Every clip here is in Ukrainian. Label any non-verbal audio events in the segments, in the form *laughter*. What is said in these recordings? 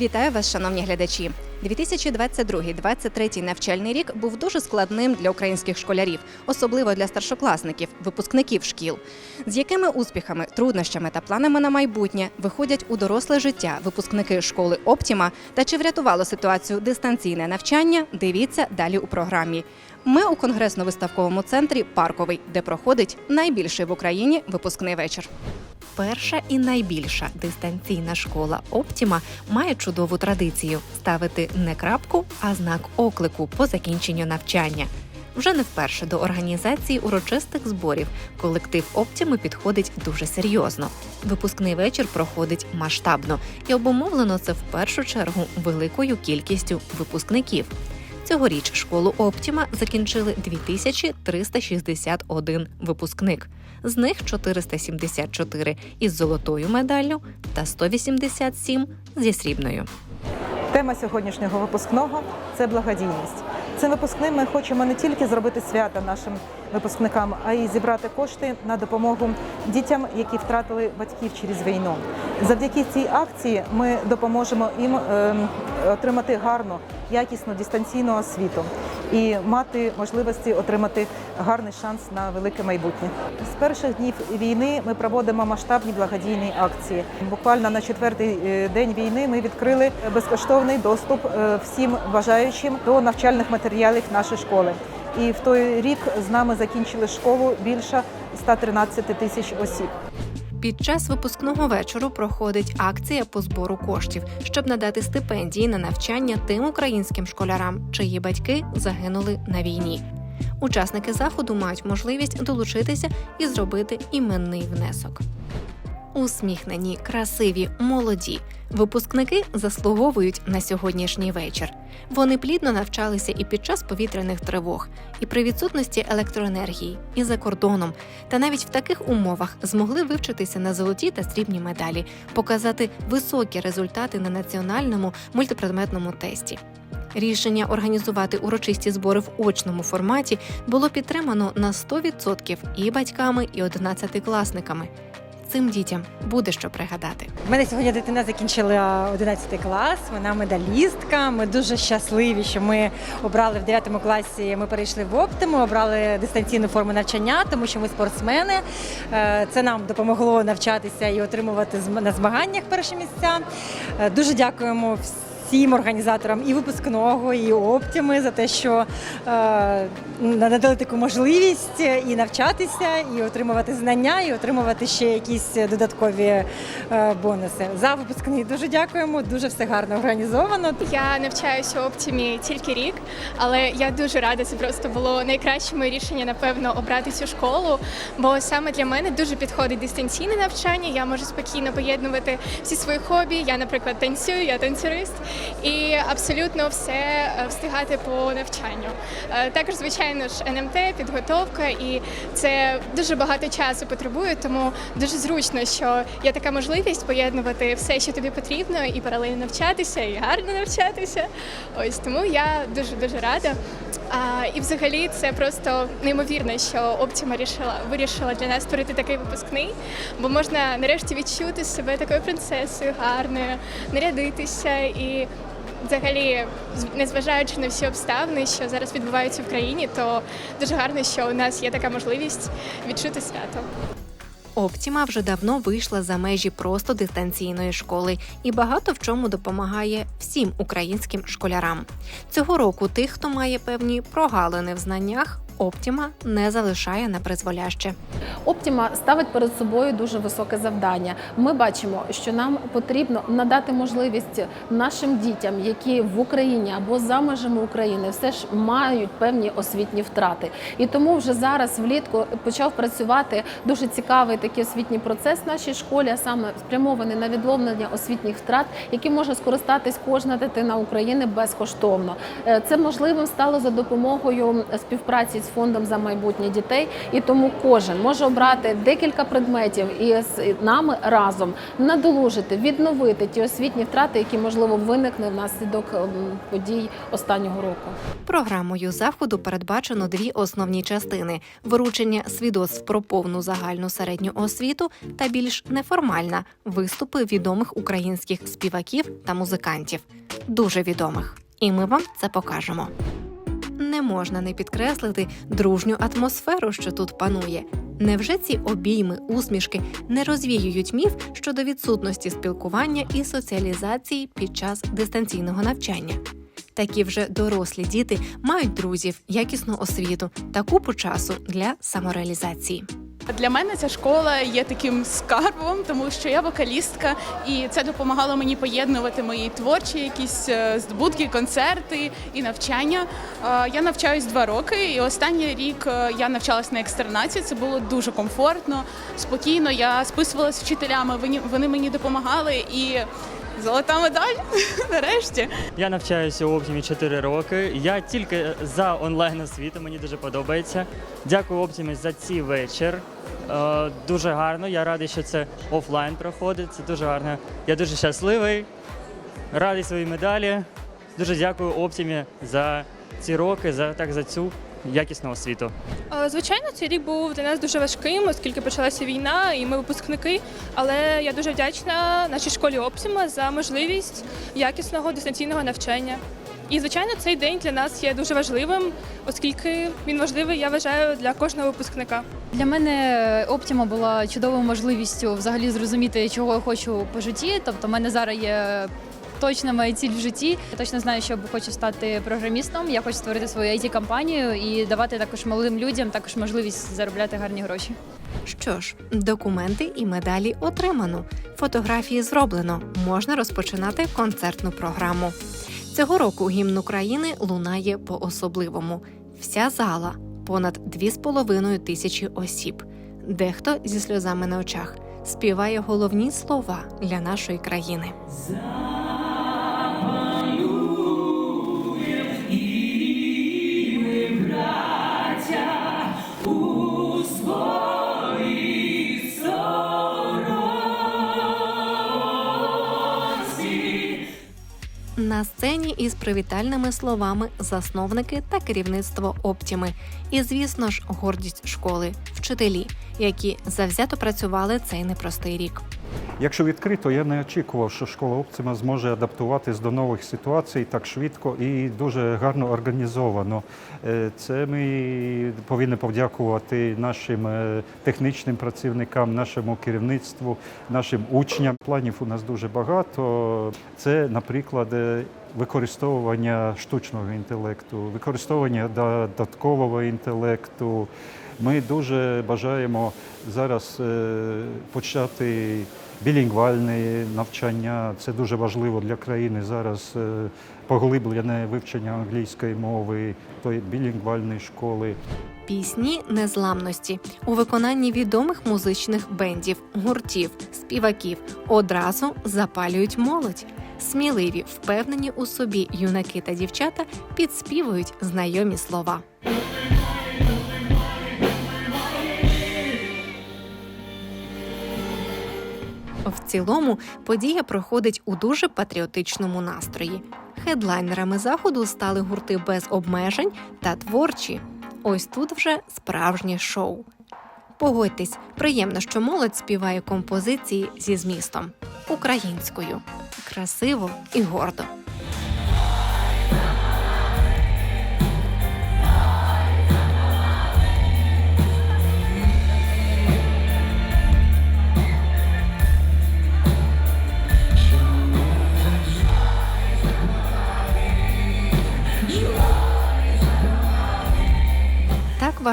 Вітаю вас, шановні глядачі. 2022-2023 навчальний рік був дуже складним для українських школярів, особливо для старшокласників, випускників шкіл. З якими успіхами, труднощами та планами на майбутнє виходять у доросле життя випускники школи Оптіма та чи врятувало ситуацію дистанційне навчання? Дивіться далі у програмі. Ми у конгресно-виставковому центрі Парковий, де проходить найбільший в Україні випускний вечір. Перша і найбільша дистанційна школа Оптіма має чудову традицію ставити не крапку, а знак оклику по закінченню навчання. Вже не вперше до організації урочистих зборів колектив Оптіми підходить дуже серйозно. Випускний вечір проходить масштабно і обумовлено це в першу чергу великою кількістю випускників. Цьогоріч школу Оптіма закінчили 2361 випускник. З них 474 із золотою медаллю та 187 зі срібною. Тема сьогоднішнього випускного це благодійність. Цим випускним ми хочемо не тільки зробити свято нашим випускникам, а й зібрати кошти на допомогу дітям, які втратили батьків через війну. Завдяки цій акції ми допоможемо їм ем, отримати гарну, якісну дистанційну освіту і мати можливості отримати гарний шанс на велике майбутнє. З перших днів війни ми проводимо масштабні благодійні акції. Буквально на четвертий е, день війни ми відкрили безкоштовний доступ е, всім бажаючим до навчальних матеріалів нашої школи. І в той рік з нами закінчили школу більше 113 тисяч осіб. Під час випускного вечору проходить акція по збору коштів, щоб надати стипендії на навчання тим українським школярам, чиї батьки загинули на війні. Учасники заходу мають можливість долучитися і зробити іменний внесок. Усміхнені, красиві, молоді. Випускники заслуговують на сьогоднішній вечір. Вони плідно навчалися і під час повітряних тривог, і при відсутності електроенергії, і за кордоном, та навіть в таких умовах змогли вивчитися на золоті та срібні медалі, показати високі результати на національному мультипредметному тесті. Рішення організувати урочисті збори в очному форматі було підтримано на 100% і батьками, і одинадцятикласниками. Цим дітям буде що пригадати. У мене сьогодні дитина закінчила 11 клас, вона медалістка. Ми дуже щасливі, що ми обрали в 9 класі. Ми перейшли в оптиму, обрали дистанційну форму навчання, тому що ми спортсмени. Е, Це нам допомогло навчатися і отримувати на змаганнях перші місця. Е, Дуже дякуємо всім організаторам і випускного, і оптими за те, що е, надали таку можливість і навчатися, і отримувати знання, і отримувати ще якісь додаткові е, бонуси. За випускний дуже дякуємо. Дуже все гарно організовано. Я навчаюся у Оптімі тільки рік, але я дуже рада. Це просто було найкраще моє рішення, напевно, обрати цю школу. Бо саме для мене дуже підходить дистанційне навчання. Я можу спокійно поєднувати всі свої хобі. Я, наприклад, танцюю, я танцюрист, і абсолютно все е, встигати по навчанню. Е, Також, звичайно ж, НМТ, підготовка, і це дуже багато часу потребує, тому дуже зручно, що є така можливість поєднувати все, що тобі потрібно, і паралельно навчатися, і гарно навчатися. Ось тому я дуже дуже рада. А, і взагалі це просто неймовірно, що Оптіма рішила вирішила для нас створити такий випускний, бо можна нарешті відчути себе такою принцесою, гарною, нарядитися і. Взагалі, незважаючи на всі обставини, що зараз відбуваються в країні, то дуже гарно, що у нас є така можливість відчути свято. Оптіма вже давно вийшла за межі просто дистанційної школи і багато в чому допомагає всім українським школярам. Цього року тих, хто має певні прогалини в знаннях, Оптіма не залишає на призволяще. Оптіма ставить перед собою дуже високе завдання. Ми бачимо, що нам потрібно надати можливість нашим дітям, які в Україні або за межами України, все ж мають певні освітні втрати. І тому вже зараз влітку почав працювати дуже цікавий такий освітній процес в нашій школі, а саме спрямований на відловлення освітніх втрат, які може скористатись кожна дитина України безкоштовно. Е, Це можливим стало за допомогою співпраці з фондом за майбутнє дітей, і тому кожен може обрати декілька предметів і з нами разом надолужити, відновити ті освітні втрати, які можливо виникли внаслідок ем, подій останнього року. Програмою заходу передбачено дві основні частини: вручення свідоцтв про повну загальну середню освіту та більш неформальна виступи відомих українських співаків та музикантів, дуже відомих. І ми вам це покажемо. Не можна не підкреслити дружню атмосферу, що тут панує. Невже ці обійми, усмішки не розвіюють міф щодо відсутності спілкування і соціалізації під час дистанційного навчання? Такі вже дорослі діти мають друзів, якісну освіту та купу часу для самореалізації. Для мене ця школа є таким скарбом, тому що я вокалістка, і це допомагало мені поєднувати мої творчі якісь е, здобутки, концерти і навчання. Е, Я навчаюсь два роки, і останній рік е, я навчалась на екстернаті. Це було дуже комфортно, спокійно. Я списувалась з вчителями, вони мені допомагали і. Золота медаль *laughs* нарешті. Я навчаюся у Оптімі 4 роки. Я тільки за онлайн освіту, мені дуже подобається. Дякую Оптімі за цей вечір. Е, дуже гарно. Я радий, що це офлайн проходить. Це дуже гарно. Я дуже щасливий, радий своїй медалі. Дуже дякую Оптімі за ці роки, за так за цю якісну освіту. Е, Звичайно, цей рік був для нас дуже важким, оскільки почалася війна, і ми випускники. Але я дуже вдячна нашій школі Оптима за можливість якісного дистанційного навчання. І звичайно, цей день для нас є дуже важливим, оскільки він важливий, я вважаю, для кожного випускника. Для мене Оптіма була чудовою можливістю взагалі зрозуміти, чого я хочу по житті. Тобто, в мене зараз є точна моя ціль в житті. Я точно знаю, що хочу стати програмістом. Я хочу створити свою it компанію і давати також молодим людям також можливість заробляти гарні гроші. Що ж, документи і медалі отримано, фотографії зроблено. Можна розпочинати концертну програму. Цього року гімн України лунає по-особливому. Вся зала понад 2,5 тисячі осіб. Дехто зі сльозами на очах співає головні слова для нашої країни. На сцені із привітальними словами засновники та керівництво Оптіми. І, звісно ж, гордість школи, вчителі, які завзято працювали цей непростий рік. Якщо відкрито, я не очікував, що школа Оптима зможе адаптуватись до нових ситуацій так швидко і дуже гарно організовано. Е, Це ми повинні подякувати нашим е, технічним працівникам, нашому керівництву, нашим учням. Планів у нас дуже багато. Це, наприклад, е, використовування штучного інтелекту, використовування додаткового інтелекту. Ми дуже бажаємо зараз е, почати білінгвальне навчання. Це дуже важливо для країни зараз. е, Поглиблене вивчення англійської мови, тої білінгвальної школи. Пісні незламності у виконанні відомих музичних бендів, гуртів, співаків одразу запалюють молодь. Сміливі, впевнені у собі юнаки та дівчата підспівують знайомі слова. В цілому подія проходить у дуже патріотичному настрої. Хедлайнерами заходу стали гурти без обмежень та творчі. Ось тут вже справжнє шоу. Погодьтесь, приємно, що молодь співає композиції зі змістом українською, красиво і гордо.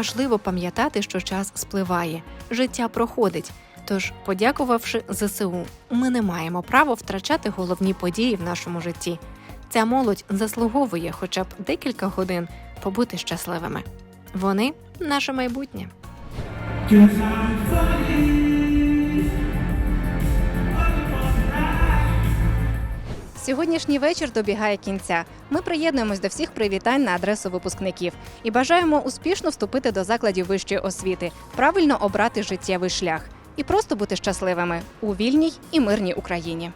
Важливо пам'ятати, що час спливає, життя проходить. Тож, подякувавши ЗСУ, ми не маємо права втрачати головні події в нашому житті. Ця молодь заслуговує хоча б декілька годин побути щасливими. Вони наше майбутнє. Сьогоднішній вечір добігає кінця. Ми приєднуємось до всіх привітань на адресу випускників і бажаємо успішно вступити до закладів вищої освіти, правильно обрати життєвий шлях і просто бути щасливими у вільній і мирній Україні.